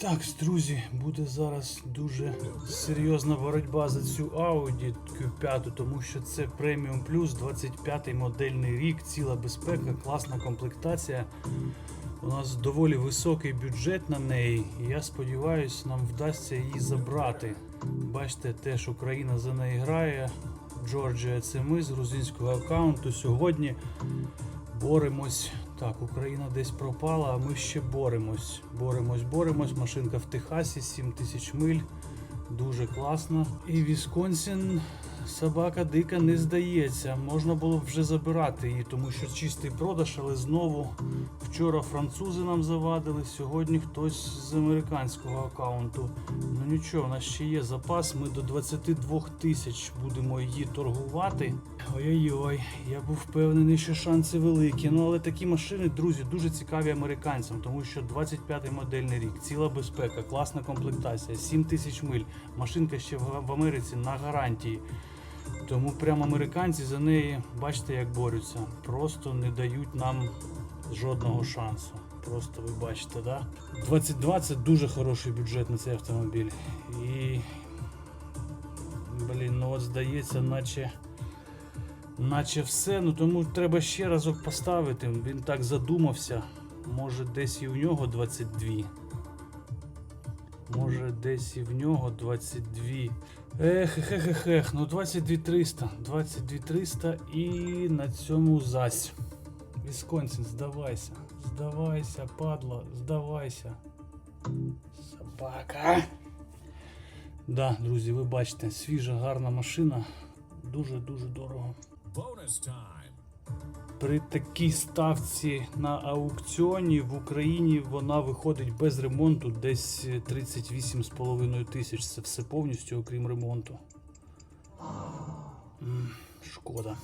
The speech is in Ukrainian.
Так, друзі, буде зараз дуже серйозна боротьба за цю Audi Q5, тому що це Premium Plus 25 модельний рік, ціла безпека, класна комплектація. У нас доволі високий бюджет на неї, і я сподіваюся, нам вдасться її забрати. Бачите, теж Україна за неї грає. Джорджія, це ми з грузинського аккаунту. Сьогодні боремось. Так, Україна десь пропала, а ми ще боремось. Боремось, боремось. Машинка в Техасі, 7 тисяч миль. Дуже класно. І Вісконсін собака дика не здається. Можна було б вже забирати її, тому що чистий продаж, але знову вчора французи нам завадили, сьогодні хтось з американського аккаунту. Ну нічого, у нас ще є запас. Ми до 22 тисяч будемо її торгувати. Ой-ой-ой, я був впевнений, що шанси великі. Ну але такі машини, друзі, дуже цікаві американцям, тому що 25-й модельний рік, ціла безпека, класна комплектація, 7 тисяч миль. Машинка ще в Америці на гарантії. Тому прямо американці за неї, бачите, як борються. Просто не дають нам жодного шансу. Просто ви бачите, да? 22 це дуже хороший бюджет на цей автомобіль. І. Блін, ну от здається, наче. Наче все, ну тому треба ще разок поставити. Він так задумався. Може десь і в нього 22. Може десь і в нього 22. Ех, ех, ех, ех, ех, ну 22 300. 22 300 і на цьому зась. Вісконсін, здавайся. Здавайся, падла, здавайся. Собака. Да, друзі, ви бачите, свіжа, гарна машина. Дуже-дуже дорого. Bonus time. При такій ставці на аукціоні в Україні вона виходить без ремонту десь 38,5 тисяч. Це все повністю, окрім ремонту. Шкода.